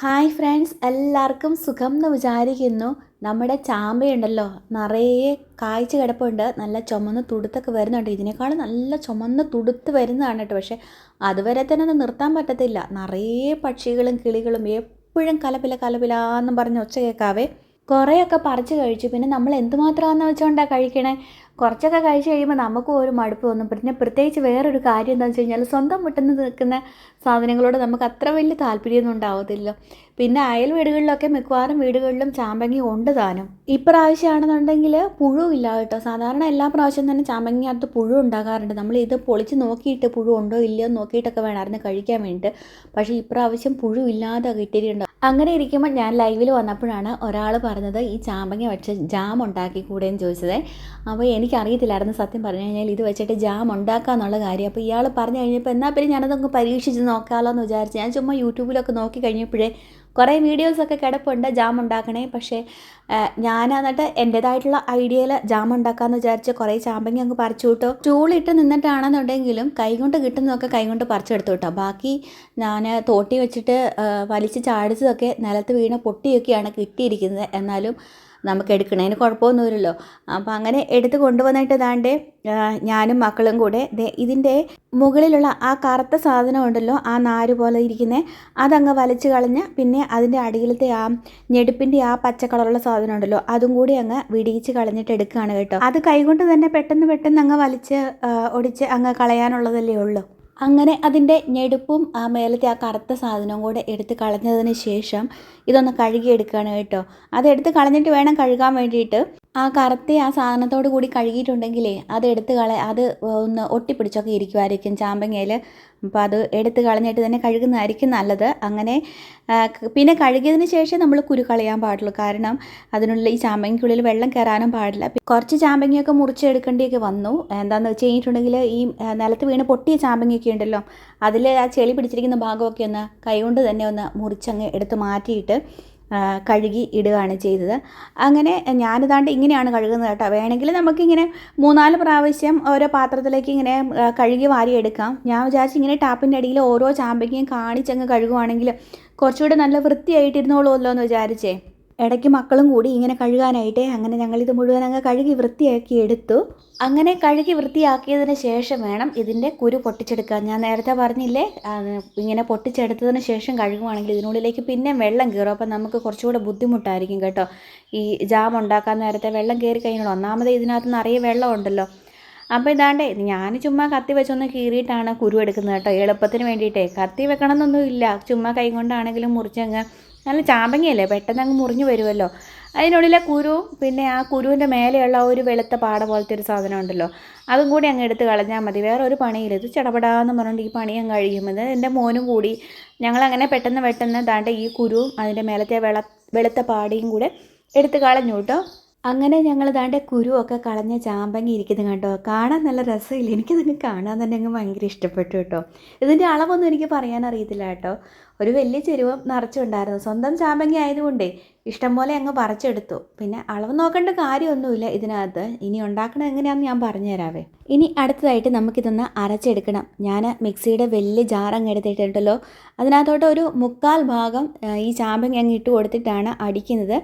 Hi friends എല്ലാവർക്കും സുഖം എന്ന് വിചാരിക്കുന്നു. നമ്മുടെ ചാമ്പയുണ്ടല്ലോ നിറയെ കാഴ്ച കിടപ്പുണ്ട്. നല്ല ചുമന്ന് തുടുത്തൊക്കെ വരുന്നുണ്ട്. ഇതിനേക്കാളും നല്ല ചുമന്ന് തുടുത്ത് വരുന്നതാണ് കേട്ടോ. പക്ഷേ അതുവരെ തന്നെ അത് നിർത്താൻ പറ്റത്തില്ല. നിറയെ പക്ഷികളും കിളികളും എപ്പോഴും കലപില കലപിലാന്നും പറഞ്ഞ് ഒച്ച കേൾക്കാവേ. കുറേയൊക്കെ പറിച്ച് കഴിച്ചു. പിന്നെ നമ്മൾ എന്തുമാത്രമാണെന്ന് വെച്ചുകൊണ്ടാണ് കഴിക്കണേ? കുറച്ചൊക്കെ കഴിച്ച് കഴിയുമ്പോൾ നമുക്കും ഒരു മടുപ്പ് തോന്നും പിന്നെ പ്രത്യേകിച്ച് വേറൊരു കാര്യം എന്താണെന്ന് വെച്ച് കഴിഞ്ഞാൽ സ്വന്തം മുട്ടുന്ന നിൽക്കുന്ന സാധനങ്ങളോട് നമുക്ക് അത്ര വലിയ താല്പര്യമൊന്നും ഉണ്ടാവത്തില്ല പിന്നെ അയൽ വീടുകളിലൊക്കെ മിക്കവാറും വീടുകളിലും ചാമ്പങ്ങി ഉണ്ട് താനും. ഇപ്രാവശ്യമാണെന്നുണ്ടെങ്കിൽ പുഴു ഇല്ല കേട്ടോ. സാധാരണ എല്ലാ പ്രാവശ്യം തന്നെ ചാമ്പങ്ങിനകത്ത് പുഴു ഉണ്ടാകാറുണ്ട്. നമ്മൾ ഇത് പൊളിച്ച് നോക്കിയിട്ട് പുഴു ഉണ്ടോ ഇല്ലയോ നോക്കിയിട്ടൊക്കെ വേണമായിരുന്നു കഴിക്കാൻ വേണ്ടിയിട്ട്. പക്ഷേ ഇപ്രാവശ്യം പുഴു ഇല്ലാതെ കിട്ടിയിട്ടുണ്ട്. അങ്ങനെ ഇരിക്കുമ്പോൾ ഞാൻ ലൈവിൽ വന്നപ്പോഴാണ് ഒരാൾ പറഞ്ഞത് ഈ ചാമ്പങ്ങ വെച്ച് ജാം ഉണ്ടാക്കി കൂടെയെന്ന് ചോദിച്ചത്. അപ്പോൾ എനിക്കറിയത്തില്ലായിരുന്നു സത്യം പറഞ്ഞു കഴിഞ്ഞാൽ ഇത് വെച്ചിട്ട് ജാം ഉണ്ടാക്കുക എന്നുള്ള കാര്യം. അപ്പോൾ ഇയാൾ പറഞ്ഞു കഴിഞ്ഞപ്പോൾ എന്നാൽ പിന്നെ ഞാനതൊന്ന് പരീക്ഷിച്ച് നോക്കാമല്ലോ എന്ന് വിചാരിച്ചു ഞാൻ ചുമ്മാ യൂട്യൂബിലൊക്കെ നോക്കി കഴിഞ്ഞപ്പോഴേ കുറേ വീഡിയോസൊക്കെ കിടപ്പുണ്ട് ജാം ഉണ്ടാക്കണേ. പക്ഷേ ഞാൻ എന്നിട്ട് എന്റേതായിട്ടുള്ള ഐഡിയയിൽ ജാം ഉണ്ടാക്കാമെന്ന് വിചാരിച്ച് കുറേ ചാമ്പങ്ങി അങ്ങ് പറിച്ചു വിട്ടോ. ചൂളിട്ട് നിന്നിട്ടാണെന്നുണ്ടെങ്കിലും കൈകൊണ്ട് കിട്ടുന്നതൊക്കെ കൈകൊണ്ട് പറിച്ചെടുത്തു കേട്ടോ ബാക്കി ഞാൻ തോട്ടി വെച്ചിട്ട് വലിച്ച് ചാടിച്ചതൊക്കെ നിലത്ത് വീണ് പൊട്ടിയൊക്കെയാണ് കിട്ടിയിരിക്കുന്നത്. എന്നാലും നമുക്ക് എടുക്കണതിന് കുഴപ്പമൊന്നുമില്ലല്ലോ. അപ്പോൾ അങ്ങനെ എടുത്ത് കൊണ്ടുവന്നിട്ട് ഇതാണ്ട് ഞാനും മക്കളും കൂടെ ഇതിന്റെ മുകളിലുള്ള ആ കറുത്ത സാധനം ഉണ്ടല്ലോ ആ നാര് പോലെ ഇരിക്കുന്നത് അതങ്ങ് വലിച്ചു കളഞ്ഞ് പിന്നെ അതിന്റെ അടിയിലത്തെ ആ ഞെടുപ്പിന്റെ ആ പച്ച കളറുള്ള സാധനം ഉണ്ടല്ലോ അതും കൂടി അങ്ങ് വിടിയിച്ച് കളഞ്ഞിട്ട് എടുക്കുകയാണ് കേട്ടോ. അത് കൈകൊണ്ട് തന്നെ പെട്ടെന്ന് പെട്ടെന്ന് അങ്ങ് വലിച്ച് ഒടിച്ച് അങ്ങ് കളയാനുള്ളതല്ലേ ഉള്ളൂ. അങ്ങനെ അതിന്റെ ഞെടുപ്പും ആ മേലത്തെ ആ കറുത്ത സാധനവും കൂടെ എടുത്ത് കളഞ്ഞതിന് ശേഷം ഇതൊന്ന് കഴുകിയെടുക്കുകയാണ് കേട്ടോ. അതെടുത്ത് കളഞ്ഞിട്ട് വേണം കഴുകാൻ വേണ്ടിയിട്ട്. ആ കറുത്തി ആ സാധനത്തോട് കൂടി കഴുകിയിട്ടുണ്ടെങ്കിലേ അത് എടുത്ത് കള അത് ഒന്ന് ഒട്ടിപ്പിടിച്ചൊക്കെ ഇരിക്കുമായിരിക്കും ചാമ്പങ്ങയിൽ അപ്പോൾ അത് എടുത്ത് കളഞ്ഞിട്ട് തന്നെ കഴുകുന്നതായിരിക്കും നല്ലത്. അങ്ങനെ പിന്നെ കഴുകിയതിന് ശേഷം നമ്മൾ കുരു കളയാൻ പാടുള്ളൂ. കാരണം അതിനുള്ളിൽ ഈ ചാമ്പങ്ങയ്ക്കുള്ളിൽ വെള്ളം കയറാനും പാടില്ല. കുറച്ച് ചാമ്പങ്ങയൊക്കെ മുറിച്ചെടുക്കേണ്ടിയൊക്കെ വന്നു. എന്താണെന്ന് വെച്ച് കഴിഞ്ഞിട്ടുണ്ടെങ്കിൽ ഈ നിലത്ത് വീണ് പൊട്ടിയ ചാമ്പങ്ങയൊക്കെ ഉണ്ടല്ലോ അതിൽ ആ ചെളി പിടിച്ചിരിക്കുന്ന ഭാഗമൊക്കെ ഒന്ന് കൈകൊണ്ട് തന്നെ ഒന്ന് മുറിച്ചങ്ങ് എടുത്ത് മാറ്റിയിട്ട് കഴുകി ഇടുകയാണ് ചെയ്തത്. അങ്ങനെ ഞാനിതാണ്ട് ഇങ്ങനെയാണ് കഴുകുന്നത് കേട്ടോ. വേണമെങ്കിൽ നമുക്കിങ്ങനെ മൂന്നാൽ പ്രാവശ്യം ഓരോ പാത്രത്തിലേക്ക് ഇങ്ങനെ കഴുകി വാരിയെടുക്കാം ഞാൻ വിചാരിച്ചു ഇങ്ങനെ ടാപ്പിന്റെ അടിയിൽ ഓരോ ചാമ്പയ്ക്കും കാണിച്ചങ്ങ് കഴുകുവാണെങ്കിൽ കുറച്ചുകൂടെ നല്ല വൃത്തിയായിട്ടിരുന്നോളുമല്ലോ എന്ന് വിചാരിച്ചേ. ഇടയ്ക്ക് മക്കളും കൂടി ഇങ്ങനെ കഴുകാനായിട്ട് അങ്ങനെ ഞങ്ങളിത് മുഴുവൻ അങ്ങ് കഴുകി വൃത്തിയാക്കി എടുത്തു. അങ്ങനെ കഴുകി വൃത്തിയാക്കിയതിന് ശേഷം വേണം ഇതിന്റെ കുരു പൊട്ടിച്ചെടുക്കാൻ. ഞാൻ നേരത്തെ പറഞ്ഞില്ലേ ഇങ്ങനെ പൊട്ടിച്ചെടുത്തതിന് ശേഷം കഴുകുവാണെങ്കിൽ ഇതിനുള്ളിലേക്ക് പിന്നെ വെള്ളം കയറും. അപ്പം നമുക്ക് കുറച്ചുകൂടെ ബുദ്ധിമുട്ടായിരിക്കും കേട്ടോ. ഈ ജാം ഉണ്ടാക്കാൻ നേരത്തെ വെള്ളം കയറി കഴിഞ്ഞാൽ ഒന്നാമത് ഇതിനകത്ത് നിറയെ വെള്ളം ഉണ്ടല്ലോ. അപ്പോൾ ഇതാണ്ടേ ഞാൻ ചുമ്മാ കത്തി വെച്ചൊന്ന് കീറിയിട്ടാണ് കുരു എടുക്കുന്നത് കേട്ടോ. എളുപ്പത്തിന് വേണ്ടിയിട്ടേ. കത്തി വെക്കണമെന്നൊന്നും ഇല്ല ചുമ്മാ കൈ കൊണ്ടാണെങ്കിലും മുറിച്ചങ്ങ് നല്ല ചാമ്പങ്ങയല്ലേ? പെട്ടെന്ന് അങ്ങ് മുറിഞ്ഞു വരുമല്ലോ. അതിനുള്ളിലെ കുരു പിന്നെ ആ കുരുവിന്റെ മേലെയുള്ള ഒരു വെളുത്ത പാട പോലത്തെ ഒരു സാധനം ഉണ്ടല്ലോ അതും കൂടി അങ്ങ് എടുത്ത് കളഞ്ഞാൽ മതി. വേറെ ഒരു പണിയില്ല. ഇത് ചടപടാന്ന് പറഞ്ഞിട്ട് ഈ പണി അങ്ങ് കഴിയുമ്പോൾ എന്റെ മോനും കൂടി ഞങ്ങളങ്ങനെ പെട്ടെന്ന് പെട്ടെന്ന് താണ്ട ഈ കുരുവും അതിന്റെ മേലത്തെ വെള വെളുത്ത പാടിയും കൂടെ എടുത്ത് കളഞ്ഞു കേട്ടോ. അങ്ങനെ ഞങ്ങൾ ദാണ്ടെ കുരുവൊക്കെ കളഞ്ഞ ചാമ്പങ്ങി ഇരിക്കുന്നത് കണ്ടോ? കാണാൻ നല്ല രസമില്ല. എനിക്കതങ്ങ് കാണാൻ തന്നെ അങ്ങ് ഭയങ്കര ഇഷ്ടപ്പെട്ടു കേട്ടോ. ഇതിന്റെ അളവൊന്നും എനിക്ക് പറയാൻ അറിയത്തില്ല കേട്ടോ. ഒരു വലിയ ചെരുവ് നിറച്ചുണ്ടായിരുന്നു. സ്വന്തം ചാമ്പങ്ങ ആയതുകൊണ്ടേ ഇഷ്ടം പോലെ അങ്ങ് പറിച്ചെടുത്തു. പിന്നെ അളവ് നോക്കേണ്ട കാര്യമൊന്നുമില്ല ഇതിനകത്ത്. ഇനി ഉണ്ടാക്കണം എങ്ങനെയാണെന്ന് ഞാൻ പറഞ്ഞുതരാവേ. ഇനി അടുത്തതായിട്ട് നമുക്കിതൊന്ന് അരച്ചെടുക്കണം. ഞാൻ മിക്സിയുടെ വലിയ ജാറങ്ങ് എടുത്തിട്ടുണ്ടല്ലോ അതിനകത്തോട്ട് ഒരു മുക്കാൽ ഭാഗം ഈ ചാമ്പങ്ങ അങ്ങ് ഇട്ട് കൊടുത്തിട്ടാണ് അടിക്കുന്നത്.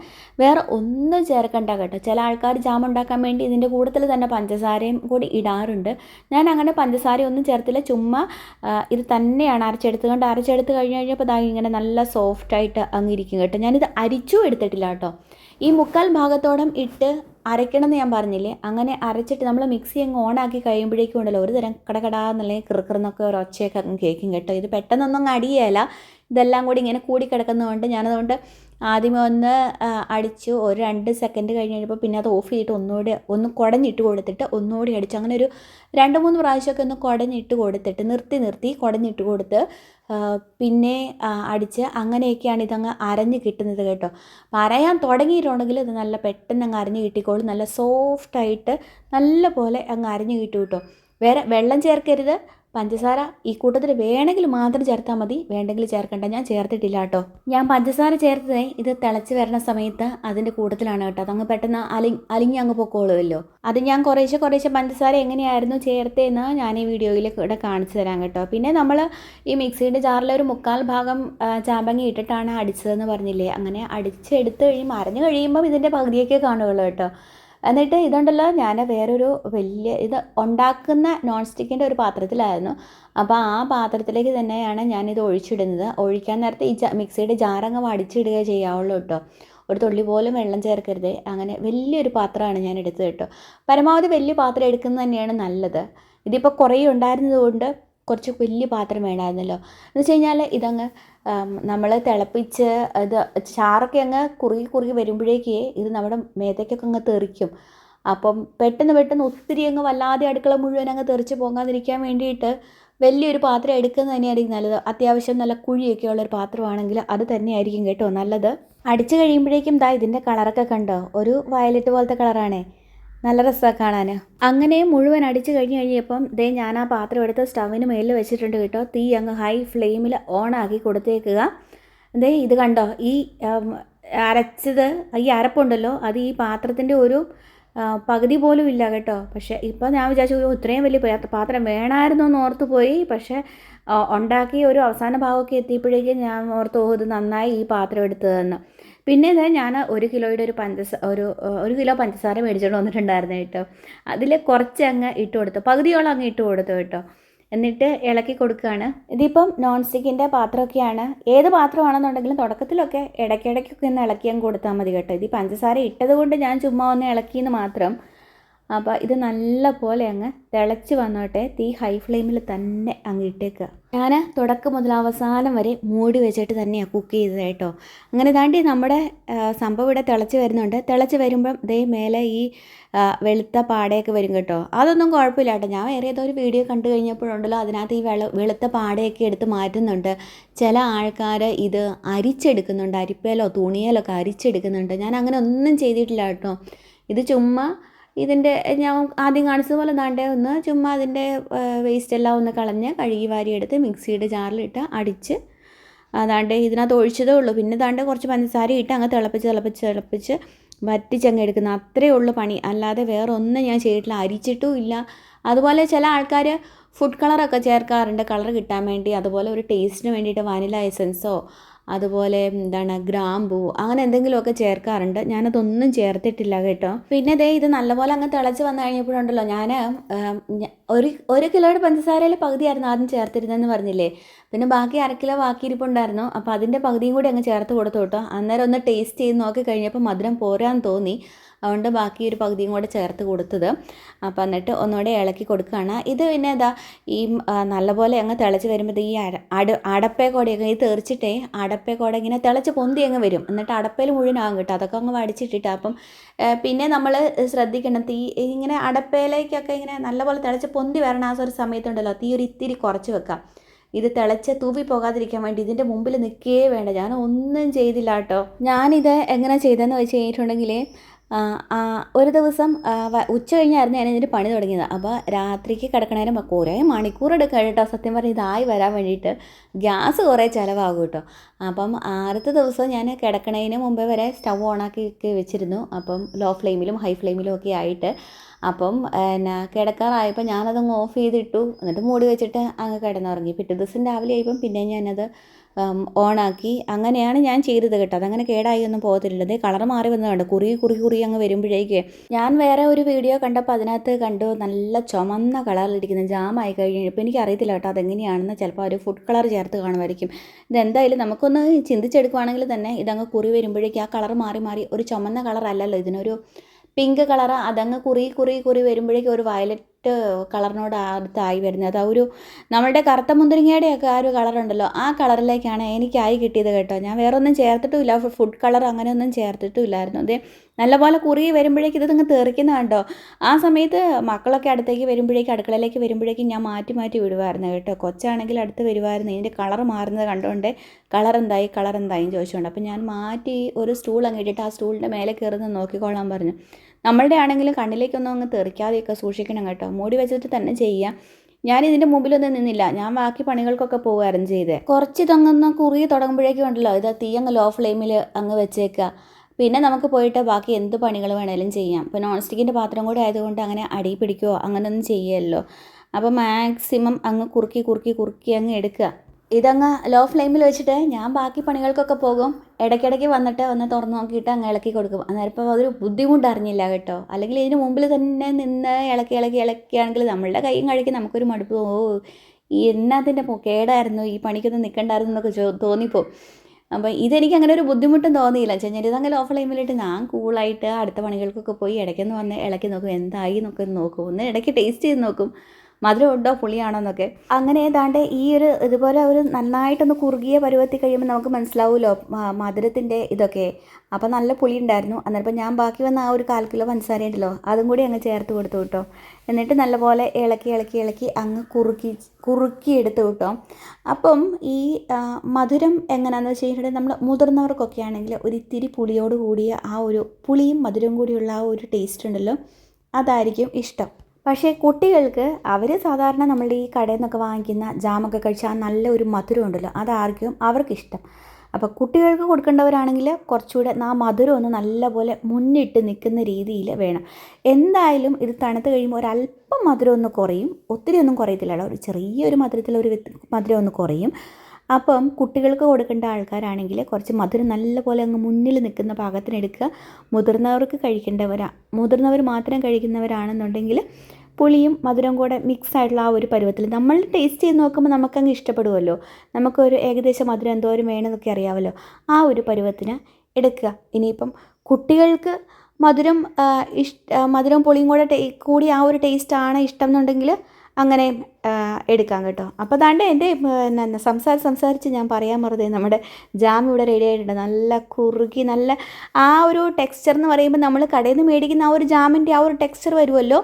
വേറെ ഒന്നും ചേർക്കണ്ട കേട്ടോ. ചില ആൾക്കാർ ജാം ഉണ്ടാക്കാൻ വേണ്ടി ഇതിന്റെ കൂട്ടത്തിൽ തന്നെ പഞ്ചസാരയും കൂടി ഇടാറുണ്ട്. ഞാൻ അങ്ങനെ പഞ്ചസാര ഒന്നും ചേർത്തില്ല. ചുമ്മാ ഇത് തന്നെയാണ് അരച്ചെടുത്തുകൊണ്ട് അരച്ചെടുത്ത് കഴിഞ്ഞ് കഴിഞ്ഞപ്പോൾ ഇതാ ഇങ്ങനെ നല്ല സോഫ്റ്റായിട്ട് അങ്ങ് ഇരിക്കും കേട്ടോ. ഞാനിത് അരിച്ചു എടുത്തിട്ടില്ല കേട്ടോ. ഈ മുക്കാൽ ഭാഗത്തോളം ഇട്ട് അരയ്ക്കണം എന്ന് ഞാൻ പറഞ്ഞില്ലേ? അങ്ങനെ അരച്ചിട്ട് നമ്മൾ മിക്സി അങ്ങ് ഓണാക്കി കഴിയുമ്പോഴേക്കും ഉണ്ടല്ലോ ഒരു തരം കടകടാന്നുള്ള കിറുക്കിറന്നൊക്കെ ഒരു ഒച്ചയൊക്കെ അങ്ങ് കേൾക്കും കേട്ടോ. ഇത് പെട്ടെന്നൊന്നും അടിയേല. ഇതെല്ലാം കൂടി ഇങ്ങനെ കൂടി കിടക്കുന്നതുകൊണ്ട് ഞാനതുകൊണ്ട് ആദ്യമേ ഒന്ന് അടിച്ചു. ഒരു രണ്ട് സെക്കൻഡ് കഴിഞ്ഞ് കഴിഞ്ഞപ്പോൾ പിന്നെ അത് ഓഫ് ചെയ്തിട്ട് ഒന്നുകൂടി ഒന്ന് കുടഞ്ഞിട്ട് കൊടുത്തിട്ട് ഒന്നുകൂടി അടിച്ചു. അങ്ങനെ ഒരു രണ്ട് മൂന്ന് പ്രാവശ്യമൊക്കെ ഒന്ന് കുടഞ്ഞിട്ട് കൊടുത്തിട്ട് നിർത്തി നിർത്തി കുടഞ്ഞിട്ട് കൊടുത്ത് പിന്നെ അടിച്ച് അങ്ങനെയൊക്കെയാണ് ഇതങ്ങ് അരഞ്ഞ് കിട്ടുന്നത് കേട്ടോ. അരയാൻ തുടങ്ങിയിട്ടുണ്ടെങ്കിൽ ഇത് നല്ല പെട്ടെന്ന് അങ്ങ് അരഞ്ഞ് കിട്ടിക്കോളും. നല്ല സോഫ്റ്റായിട്ട് നല്ല പോലെ അങ്ങ് അരഞ്ഞ് കിട്ടും കേട്ടോ. വേറെ വെള്ളം ചേർക്കരുത്. പഞ്ചസാര ഈ കൂട്ടത്തിൽ വേണമെങ്കിൽ മാത്രം ചേർത്താൽ മതി. വേണ്ടെങ്കിൽ ചേർക്കണ്ട. ഞാൻ ചേർത്തിട്ടില്ല കേട്ടോ. ഞാൻ പഞ്ചസാര ചേർത്തത് ഇത് തിളച്ച് വരുന്ന സമയത്ത് അതിന്റെ കൂട്ടത്തിലാണ് കേട്ടോ. അതങ്ങ് പെട്ടെന്ന് അലി അലിഞ്ഞ് അങ്ങ് പൊക്കോളുമല്ലോ അത് ഞാൻ കുറേശ്ശെ കുറേശ്ശെ പഞ്ചസാര എങ്ങനെയായിരുന്നു ചേർത്തതെന്ന് ഞാൻ ഈ വീഡിയോയിൽ ഇവിടെ കാണിച്ചു തരാം കേട്ടോ. പിന്നെ നമ്മൾ ഈ മിക്സിയുടെ ജാറിൽ ഒരു മുക്കാൽ ഭാഗം ചാമ്പങ്ങി ഇട്ടിട്ടാണ് അടിച്ചതെന്ന് പറഞ്ഞില്ലേ? അങ്ങനെ അടിച്ചെടുത്ത് കഴിയുമ്പോൾ അരഞ്ഞു കഴിയുമ്പം ഇതിന്റെ പകുതിയൊക്കെ കാണുകയുള്ളൂ കേട്ടോ. എന്നിട്ട് ഇതുണ്ടല്ലോ ഞാൻ വേറൊരു വലിയ ഇത് ഉണ്ടാക്കുന്ന നോൺ സ്റ്റിക്കിന്റെ ഒരു പാത്രത്തിലായിരുന്നു. അപ്പോൾ ആ പാത്രത്തിലേക്ക് തന്നെയാണ് ഞാനിത് ഒഴിച്ചിടുന്നത്. ഒഴിക്കാൻ നേരത്തെ ഈ മിക്സിയുടെ ജാറങ്ങ് വടിച്ചിടുക ചെയ്യാവുള്ളൂ കേട്ടോ. ഒരു തുള്ളി പോലും വെള്ളം ചേർക്കരുത്. അങ്ങനെ വലിയൊരു പാത്രമാണ് ഞാൻ എടുത്തത് കേട്ടോ. പരമാവധി വലിയ പാത്രം എടുക്കുന്നത് തന്നെയാണ് നല്ലത്. ഇതിപ്പോൾ കുറേ ഉണ്ടായിരുന്നത് കൊണ്ട് കുറച്ച് വലിയ പാത്രം വേണമായിരുന്നല്ലോ. എന്ന് വെച്ച് കഴിഞ്ഞാൽ ഇതങ്ങ് നമ്മൾ തിളപ്പിച്ച് ഇത് ചാറൊക്കെ അങ്ങ് കുറുകി കുറുകി വരുമ്പോഴേക്ക് ഇത് നമ്മുടെ മേത്തേക്കൊക്കെ അങ്ങ് തെറിക്കും. അപ്പം പെട്ടെന്ന് പെട്ടെന്ന് ഒത്തിരി അങ്ങ് വല്ലാതെ അടുക്കള മുഴുവൻ അങ്ങ് തെറിച്ച് പോകാതിരിക്കാൻ വേണ്ടിയിട്ട് വലിയൊരു പാത്രം എടുക്കുന്നത് തന്നെയായിരിക്കും നല്ലത്. അത്യാവശ്യം നല്ല കുഴിയൊക്കെ ഉള്ളൊരു പാത്രമാണെങ്കിൽ അത് തന്നെയായിരിക്കും കേട്ടോ നല്ലത്. അടിച്ചു കഴിയുമ്പോഴേക്കും ദാ ഇതിന്റെ കളറൊക്കെ കണ്ടോ? ഒരു വയലറ്റ് പോലത്തെ കളറാണേ. നല്ല രസമാണ് കാണാൻ അങ്ങനെ മുഴുവൻ അടിച്ചു കഴിഞ്ഞ് കഴിഞ്ഞപ്പം ദേ ഞാൻ ആ പാത്രം എടുത്ത് സ്റ്റവിന് മേലിൽ വെച്ചിട്ടുണ്ട് കേട്ടോ. തീ അങ്ങ് ഹൈ ഫ്ലെയിമിൽ ഓണാക്കി കൊടുത്തേക്കുക. ദേ ഇത് കണ്ടോ? ഈ അരച്ചത് ഈ അരപ്പുണ്ടല്ലോ അത് ഈ പാത്രത്തിന്റെ ഒരു പകുതി പോലും ഇല്ല കേട്ടോ. പക്ഷേ ഇപ്പോൾ ഞാൻ വിചാരിച്ചു "അയ്യോ, ഇത്രയും വലിയ പാത്രം വേണമായിരുന്നു എന്ന് ഓർത്ത് പോയി. പക്ഷേ ഉണ്ടാക്കി ഒരു അവസാന ഭാഗമൊക്കെ എത്തിയപ്പോഴേക്കും ഞാൻ ഓർത്ത് ഓ ഇത് നന്നായി ഈ പാത്രം എടുത്തതെന്ന്. പിന്നെ ഇത് ഞാൻ ഒരു കിലോയുടെ ഒരു പഞ്ചസാര ഒരു ഒരു കിലോ പഞ്ചസാര മേടിച്ചുകൊണ്ട് വന്നിട്ടുണ്ടായിരുന്നു കേട്ടോ. അതിൽ കുറച്ച് അങ്ങ് ഇട്ട് കൊടുത്തു. പകുതിയോളം അങ്ങ് ഇട്ട് കൊടുത്തു കേട്ടോ. എന്നിട്ട് ഇളക്കി കൊടുക്കുകയാണ് ഇതിപ്പം നോൺ സ്റ്റിക്കിന്റെ പാത്രമൊക്കെയാണ്. ഏത് പാത്രമാണെന്നുണ്ടെങ്കിലും തുടക്കത്തിലൊക്കെ ഇടയ്ക്കിടയ്ക്കൊക്കെ ഒന്ന് ഇളക്കി അങ്ങ് കൊടുത്താൽ മതി കേട്ടോ. ഇത് പഞ്ചസാര ഇട്ടത് കൊണ്ട് ഞാൻ ചുമ്മാ ഒന്ന് ഇളക്കിയെന്ന് മാത്രം അപ്പോൾ ഇത് നല്ല പോലെ അങ്ങ് തിളച്ച് വന്നോട്ടെ. തീ ഹൈ ഫ്ലെയിമിൽ തന്നെ അങ്ങ് ഇട്ടേക്കുക ഞാൻ തുടക്കം മുതൽ അവസാനം വരെ മൂടി വെച്ചിട്ട് തന്നെയാണ് കുക്ക് ചെയ്തത് കേട്ടോ. അങ്ങനെ താണ്ടി നമ്മുടെ സംഭവം ഇവിടെ തിളച്ച് വരുന്നുണ്ട്. തിളച്ച് വരുമ്പം ദേ മേലെ ഈ വെളുത്ത പാടയൊക്കെ വരും കേട്ടോ. അതൊന്നും കുഴപ്പമില്ല കേട്ടോ. ഞാൻ വേറെ ഏതോ ഒരു വീഡിയോ കണ്ടു കഴിഞ്ഞപ്പോഴുണ്ടല്ലോ അതിനകത്ത് ഈ വെള വെളുത്ത പാടയൊക്കെ എടുത്ത് മാറ്റുന്നുണ്ട്. ചില ആൾക്കാർ ഇത് അരിച്ചെടുക്കുന്നുണ്ട്. അരിപ്പയിലോ തുണിയിലോ ഒക്കെ അരിച്ചെടുക്കുന്നുണ്ട്. ഞാൻ അങ്ങനെ ഒന്നും ചെയ്തിട്ടില്ല കേട്ടോ. ഇത് ചുമ്മാ ഇതിന്റെ ഞാൻ ആദ്യം കാണിച്ചതുപോലെ ദാണ്ടെ ഒന്ന് ചുമ്മാ അതിന്റെ വേസ്റ്റ് എല്ലാം ഒന്ന് കളഞ്ഞ് കഴുകി വാരിയെടുത്ത് മിക്സിയുടെ ജാറിലിട്ട് അടിച്ച് അതാണ്ട് ഇതിനകത്ത് ഒഴിച്ചതേ ഉള്ളൂ. പിന്നെ ദാണ്ട് കുറച്ച് പഞ്ചസാര ഇട്ട് അങ്ങ് തിളപ്പിച്ച് തിളപ്പിച്ച് തിളപ്പിച്ച് വറ്റിച്ചങ്ങ് എടുക്കുന്ന. അത്രയേ ഉള്ളൂ പണി. അല്ലാതെ വേറെ ഒന്നും ഞാൻ ചെയ്തിട്ടില്ല. അരിച്ചിട്ടും ഇല്ല. അതുപോലെ ചില ആൾക്കാർ ഫുഡ് കളറൊക്കെ ചേർക്കാറുണ്ട്. കളർ കിട്ടാൻ വേണ്ടി. അതുപോലെ ഒരു ടേസ്റ്റിന് വേണ്ടിയിട്ട് വാനില എസൻസോ അതുപോലെ എന്താണ് ഗ്രാമ്പു അങ്ങനെ എന്തെങ്കിലുമൊക്കെ ചേർക്കാറുണ്ട്. ഞാനതൊന്നും ചേർത്തിട്ടില്ല കേട്ടോ. പിന്നെ ദേ ഇത് നല്ലപോലെ അങ്ങ് തിളച്ച് വന്നു കഴിഞ്ഞപ്പോഴുണ്ടല്ലോ ഞാൻ ഒരു ഒരു കിലോയുടെ പഞ്ചസാരയിൽ പകുതിയായിരുന്നു ആദ്യം ചേർത്തിരുന്നതെന്ന് പറഞ്ഞില്ലേ? പിന്നെ ബാക്കി അര കിലോ ബാക്കിയിരിപ്പുണ്ടായിരുന്നു. അപ്പോൾ അതിന്റെ പകുതിയും കൂടി അങ്ങ് ചേർത്ത് കൊടുത്തു കേട്ടോ. അന്നേരം ഒന്ന് ടേസ്റ്റ് ചെയ്ത് നോക്കി കഴിഞ്ഞപ്പോൾ മധുരം പോരാന്ന് തോന്നി. അതുകൊണ്ട് ബാക്കി ഒരു പകുതിയും കൂടെ ചേർത്ത് കൊടുത്തത്. അപ്പോൾ എന്നിട്ട് ഒന്നുകൂടെ ഇളക്കി കൊടുക്കുകയാണ്. ഇത് പിന്നെ എന്താ ഈ നല്ലപോലെ അങ്ങ് തിളച്ച് വരുമ്പോൾ ഈ അട അടപ്പേ കൂടെയൊക്കെ ഈ തെറിച്ചിട്ടേ അടപ്പേ കൂടെ ഇങ്ങനെ തിളച്ച് പൊന്തി അങ്ങ് വരും. എന്നിട്ട് അടപ്പയിൽ മുഴുവനാകും കേട്ടോ. അതൊക്കെ അങ്ങ് വടിച്ചിട്ടിട്ട് അപ്പം പിന്നെ നമ്മൾ ശ്രദ്ധിക്കണം തീ ഇങ്ങനെ അടപ്പയിലേക്കൊക്കെ ഇങ്ങനെ നല്ലപോലെ തിളച്ച് പൊന്തി വരണ ആ ഒരു സമയത്തുണ്ടല്ലോ. തീ ഒരു ഇത്തിരി കുറച്ച് വെക്കാം. ഇത് തിളച്ച് തൂവി പോകാതിരിക്കാൻ വേണ്ടി ഇതിന്റെ മുമ്പിൽ നിൽക്കുകയേ വേണ്ട. ഞാൻ ഒന്നും ചെയ്തില്ല കേട്ടോ. ഞാനിത് എങ്ങനെ ചെയ്തതെന്ന് വെച്ച് കഴിഞ്ഞിട്ടുണ്ടെങ്കിൽ ഒരു ദിവസം ഉച്ച കഴിഞ്ഞായിരുന്നു ഞാൻ ഇതിന്റെ പണി തുടങ്ങിയത്. അപ്പോൾ രാത്രിക്ക് കിടക്കണേരം കുറേ മണിക്കൂർ എടുക്കുക കേട്ടോ. സത്യം പറഞ്ഞാൽ ഇതായി വരാൻ വേണ്ടിയിട്ട് ഗ്യാസ് കുറേ ചിലവാകും കേട്ടോ. അപ്പം ആദ്യത്തെ ദിവസം ഞാൻ കിടക്കണതിന് മുമ്പേ വരെ ഓണാക്കി ആക്കി വെച്ചിരുന്നു. അപ്പം ലോ ഫ്ലെയിമിലും ഹൈ ഫ്ലെയിമിലും ഒക്കെ ആയിട്ട്. അപ്പം എന്നാ കിടക്കാറായപ്പോൾ ഞാനതങ്ങ് ഓഫ് ചെയ്തിട്ടു. എന്നിട്ട് മൂടി വെച്ചിട്ട് അങ്ങ് കിടന്നുറങ്ങി. പിറ്റേ ദിവസം രാവിലെ ആയപ്പം പിന്നെ ഞാനത് ഓണാക്കി. അങ്ങനെയാണ് ഞാൻ ചെയ്തത് കേട്ടോ. അതങ്ങനെ കേടായി ഒന്നും പോകത്തില്ല കളർ മാറി വന്നത് കണ്ടോ? കുറി കുറി കുറി അങ്ങ് വരുമ്പോഴേക്ക്. ഞാൻ വേറെ ഒരു വീഡിയോ കണ്ടപ്പോൾ അതിനകത്ത് കണ്ടു നല്ല ചുമന്ന കളറിലിരിക്കുന്ന ജാമായി കഴിഞ്ഞപ്പോൾ എനിക്ക് അറിയത്തില്ല കേട്ടോ അതെങ്ങനെയാണെന്ന്. ചിലപ്പോൾ ഒരു ഫുഡ് കളർ ചേർത്ത് കാണുമായിരിക്കും. ഇതെന്തായാലും നമുക്കൊന്ന് ചിന്തിച്ചെടുക്കുവാണെങ്കിൽ തന്നെ ഇതങ്ങ് കുറി വരുമ്പോഴേക്ക് ആ കളർ മാറി മാറി ഒരു ചുമന്ന കളർ അല്ലല്ലോ ഇതിനൊരു പിങ്ക് കളർ അതങ്ങ് കുറി കുറി കുറി വരുമ്പോഴേക്കും ഒരു വയലറ്റ് കളറിനോട് അടുത്തായി വരുന്നത്. ആ ഒരു നമ്മളുടെ കറുത്ത മുന്തിരിങ്ങയുടെയൊക്കെ ആ ഒരു കളറുണ്ടല്ലോ. ആ കളറിലേക്കാണ് എനിക്കായി കിട്ടിയത് കേട്ടോ. ഞാൻ വേറൊന്നും ചേർത്തിട്ടുമില്ല. ഫുഡ് കളർ അങ്ങനെയൊന്നും ചേർത്തിട്ടുമില്ലായിരുന്നു. അതെ നല്ലപോലെ കുറുകി വരുമ്പോഴേക്കും ഇത് നിങ്ങൾ ആ സമയത്ത് മക്കളൊക്കെ അടുത്തേക്ക് വരുമ്പോഴേക്കും അടുക്കളയിലേക്ക് വരുമ്പോഴേക്കും ഞാൻ മാറ്റി മാറ്റി വിടുമായിരുന്നു കേട്ടോ. കൊച്ചാണെങ്കിൽ അടുത്ത് വരുമായിരുന്നു ഇതിന്റെ കളർ മാറുന്നത് കണ്ടുകൊണ്ട് കളർ എന്തായി കളർ എന്തായി ചോദിച്ചുകൊണ്ട്. അപ്പം ഞാൻ മാറ്റി ഒരു സ്റ്റൂൾ അങ്ങ് ഇട്ടിട്ട് ആ സ്റ്റൂളിന്റെ മേലെ കയറുന്ന നോക്കിക്കോളാൻ പറഞ്ഞു. നമ്മളുടെ ആണെങ്കിലും കണ്ണിലേക്കൊന്നും അങ്ങ് തെറിക്കാതെയൊക്കെ സൂക്ഷിക്കണം കേട്ടോ. മൂടി വെച്ചിട്ട് തന്നെ ചെയ്യുക ഞാൻ ഇതിന്റെ മുമ്പിലൊന്നും നിന്നില്ല. ഞാൻ ബാക്കി പണികൾക്കൊക്കെ പോകുമായിരുന്നു ചെയ്തേ. കുറച്ച് ഇതങ്ങൊന്ന് കുറുകി തുടങ്ങുമ്പോഴേക്കും ഉണ്ടല്ലോ ഇത് തീ അങ്ങ് ലോ ഫ്ലെയിമിൽ അങ്ങ് വെച്ചേക്കുക പിന്നെ നമുക്ക് പോയിട്ട് ബാക്കി എന്ത് പണികൾ വേണേലും ചെയ്യാം. ഇപ്പോൾ നോൺ സ്റ്റിക്കിന്റെ പാത്രം കൂടെ ആയതുകൊണ്ട് അങ്ങനെ അടി പിടിക്കുകയോ അങ്ങനെയൊന്നും ചെയ്യല്ലോ. അപ്പോൾ മാക്സിമം അങ്ങ് കുറുക്കി കുറുക്കി കുറുക്കി അങ്ങ് എടുക്കുക. ഇതങ്ങ് ലോ ഫ്ലെയിമിൽ വെച്ചിട്ട് ഞാൻ ബാക്കി പണികൾക്കൊക്കെ പോകും. ഇടയ്ക്കിടയ്ക്ക് വന്നിട്ട് ഒന്ന് തുറന്ന് നോക്കിയിട്ട് അങ്ങ് ഇളക്കി കൊടുക്കും. അന്നേരം ഇപ്പോൾ അതൊരു ബുദ്ധിമുട്ട് അറിഞ്ഞില്ല കേട്ടോ. അല്ലെങ്കിൽ ഇതിന് മുമ്പിൽ തന്നെ നിന്ന് ഇളക്കി ഇളക്കി ഇളക്കിയാണെങ്കിൽ നമ്മളുടെ കൈയും കഴിക്കും നമുക്കൊരു മടുപ്പ്. ഓ ഈ എന്നാത്തിന്റെ കേടായിരുന്നു ഈ പണിക്കൊന്നും നിൽക്കണ്ടായിരുന്നു എന്നൊക്കെ തോന്നിപ്പോവും. അപ്പോൾ ഇതെനിക്ക് അങ്ങനെ ഒരു ബുദ്ധിമുട്ടും തോന്നിയില്ല. ഞാൻ ഇതങ്ങനെ ലോ ഫ്ലെയിമിലിട്ട് ഞാൻ കൂളായിട്ട് അടുത്ത പണികൾക്കൊക്കെ പോയി ഇടയ്ക്കൊന്ന് വന്ന് ഇളക്കി നോക്കും. എന്തായി എന്നൊക്കെ നോക്കും. ഒന്ന് ഇടയ്ക്ക് ടേസ്റ്റ് ചെയ്ത് നോക്കും. മധുരം ഉണ്ടോ പുളിയാണോ എന്നൊക്കെ അങ്ങനെ ഏതാണ്ട് ഈ ഒരു ഇതുപോലെ ഒരു നന്നായിട്ടൊന്ന് കുറുകിയ പരുവത്തി കഴിയുമ്പോൾ നമുക്ക് മനസ്സിലാവുമല്ലോ മധുരത്തിന്റെ ഇതൊക്കെ. അപ്പോൾ നല്ല പുളി ഉണ്ടായിരുന്നു അന്നേരം ഞാൻ ബാക്കി വന്ന ആ ഒരു കാൽ കിലോ പഞ്ചസാര ഉണ്ടല്ലോ അതും കൂടി അങ്ങ് ചേർത്ത് കൊടുത്തു കേട്ടോ. എന്നിട്ട് നല്ലപോലെ ഇളക്കി ഇളക്കി ഇളക്കി അങ്ങ് കുറുക്കി കുറുക്കി എടുത്ത് കേട്ടോ. അപ്പം ഈ മധുരം എങ്ങനെയാണെന്ന് വെച്ച് കഴിഞ്ഞിട്ടുണ്ടെങ്കിൽ നമ്മൾ മുതിർന്നവർക്കൊക്കെ ആണെങ്കിൽ ഒരു ഇത്തിരി പുളിയോട് കൂടിയ ആ ഒരു പുളിയും മധുരവും കൂടിയുള്ള ആ ഒരു ടേസ്റ്റ് ഉണ്ടല്ലോ അതായിരിക്കും ഇഷ്ടം. പക്ഷേ കുട്ടികൾക്ക് അവർ സാധാരണ നമ്മളുടെ ഈ കടയിൽ നിന്നൊക്കെ വാങ്ങിക്കുന്ന ജാമൊക്കെ കഴിച്ചാൽ നല്ല ഒരു മധുരം ഉണ്ടല്ലോ. അതായിരിക്കും അവർക്കിഷ്ടം. അപ്പോൾ കുട്ടികൾക്ക് കൊടുക്കേണ്ടവരാണെങ്കിൽ കുറച്ചുകൂടെ ആ മധുരം ഒന്ന് നല്ലപോലെ മുന്നിട്ട് നിൽക്കുന്ന രീതിയിൽ വേണം. എന്തായാലും ഇത് തണുത്ത് കഴിയുമ്പോൾ ഒരല്പം മധുരം ഒന്ന് കുറയും. ഒത്തിരി ഒന്നും കുറയത്തില്ല ഒരു ചെറിയൊരു മധുരത്തിൽ ഒരു മധുരം ഒന്ന് കുറയും. അപ്പം കുട്ടികൾക്ക് കൊടുക്കേണ്ട ആൾക്കാരാണെങ്കിൽ കുറച്ച് മധുരം നല്ലപോലെ അങ്ങ് മുന്നിൽ നിൽക്കുന്ന പാകത്തിന് എടുക്കുക. മുതിർന്നവർക്ക് കഴിക്കേണ്ടവരാ മുതിർന്നവർ മാത്രം കഴിക്കുന്നവരാണെന്നുണ്ടെങ്കിൽ പുളിയും മധുരവും കൂടെ മിക്സ് ആയിട്ടുള്ള ആ ഒരു പരുവത്തിൽ നമ്മൾ ടേസ്റ്റ് ചെയ്ത് നോക്കുമ്പോൾ നമുക്കങ്ങ് ഇഷ്ടപ്പെടുമല്ലോ നമുക്കൊരു ഏകദേശം മധുരം എന്തോരം വേണമെന്നൊക്കെ അറിയാമല്ലോ ആ ഒരു പരുവത്തിന് എടുക്കുക. ഇനിയിപ്പം കുട്ടികൾക്ക് മധുരം ഇഷ്ട മധുരം പുളിയും കൂടെ കൂടി ആ ഒരു ടേസ്റ്റാണ് ഇഷ്ടം എന്നുണ്ടെങ്കിൽ അങ്ങനെ എടുക്കാം കേട്ടോ. അപ്പോൾ അതാണ്ട് എന്റെ പിന്നെ സംസാരം സംസാരിച്ച് ഞാൻ പറയാൻ മറുതേ നമ്മുടെ ജാം ഇവിടെ റെഡി ആയിട്ടുണ്ട്. നല്ല കുറുകി നല്ല ആ ഒരു ടെക്സ്ചർ എന്ന് പറയുമ്പോൾ നമ്മൾ കടയിൽ നിന്ന് മേടിക്കുന്ന ആ ഒരു ജാമിന്റെ ആ ഒരു ടെക്സ്ചർ വരുമല്ലോ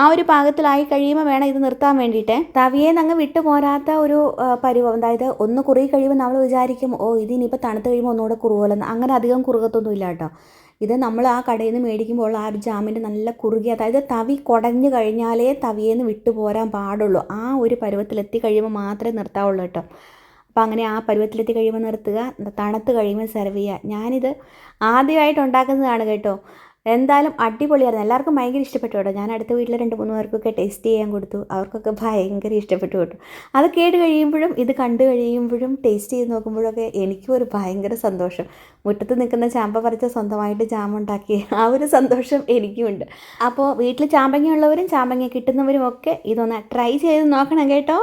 ആ ഒരു പാകത്തിലായി കഴിയുമ്പോൾ വേണം ഇത് നിർത്താൻ വേണ്ടിയിട്ട്. തവിയെ അങ്ങ് വിട്ടു പോരാത്ത ഒരു പരിവം അതായത് ഒന്ന് കുറുകി കഴിയുമ്പോൾ നമ്മൾ വിചാരിക്കും ഓ ഇതിനിപ്പോൾ തണുത്ത് കഴിയുമ്പോൾ ഒന്നുകൂടെ കുറുകലെന്ന് അങ്ങനെ അധികം കുറുകത്തൊന്നും ഇല്ല കേട്ടോ. ഇത് നമ്മൾ ആ കടയിൽ നിന്ന് മേടിക്കുമ്പോൾ ആ ഒരു ജാമിന്റെ നല്ല കുറുകി അതായത് തവി കുടഞ്ഞു കഴിഞ്ഞാലേ തവിയിൽ നിന്ന് വിട്ടു പോരാൻ പാടുള്ളൂ. ആ ഒരു പരുവത്തിലെത്തി കഴിയുമ്പോൾ മാത്രമേ നിർത്താവുള്ളൂ കേട്ടോ. അപ്പോൾ അങ്ങനെ ആ പരുവത്തിലെത്തി കഴിയുമ്പോൾ നിർത്തുക തണുത്ത് കഴിയുമ്പോൾ സെർവ് ചെയ്യുക. ഞാനിത് ആദ്യമായിട്ട് ഉണ്ടാക്കുന്നതാണ് കേട്ടോ. എന്തായാലും അടിപൊളിയായിരുന്നു. എല്ലാവർക്കും ഭയങ്കര ഇഷ്ടപ്പെട്ടു കേട്ടോ. ഞാൻ അടുത്ത വീട്ടിലെ രണ്ട് മൂന്ന് പേർക്കൊക്കെ ടേസ്റ്റ് ചെയ്യാൻ കൊടുത്തു. അവർക്കൊക്കെ ഭയങ്കര ഇഷ്ടപ്പെട്ടു കേട്ടോ. അത് കേട്ട് കഴിയുമ്പോഴും ഇത് കണ്ടു കഴിയുമ്പോഴും ടേസ്റ്റ് ചെയ്ത് നോക്കുമ്പോഴൊക്കെ എനിക്കും ഒരു ഭയങ്കര സന്തോഷം. മുറ്റത്ത് നിൽക്കുന്ന ചാമ്പ പറിച്ച സ്വന്തമായിട്ട് ജാം ഉണ്ടാക്കി ആ ഒരു സന്തോഷം എനിക്കുമുണ്ട് അപ്പോൾ വീട്ടിൽ ചാമ്പങ്ങ ഉള്ളവരും ചാമ്പങ്ങ കിട്ടുന്നവരും ഒക്കെ ഇതൊന്ന് ട്രൈ ചെയ്ത് നോക്കണം കേട്ടോ.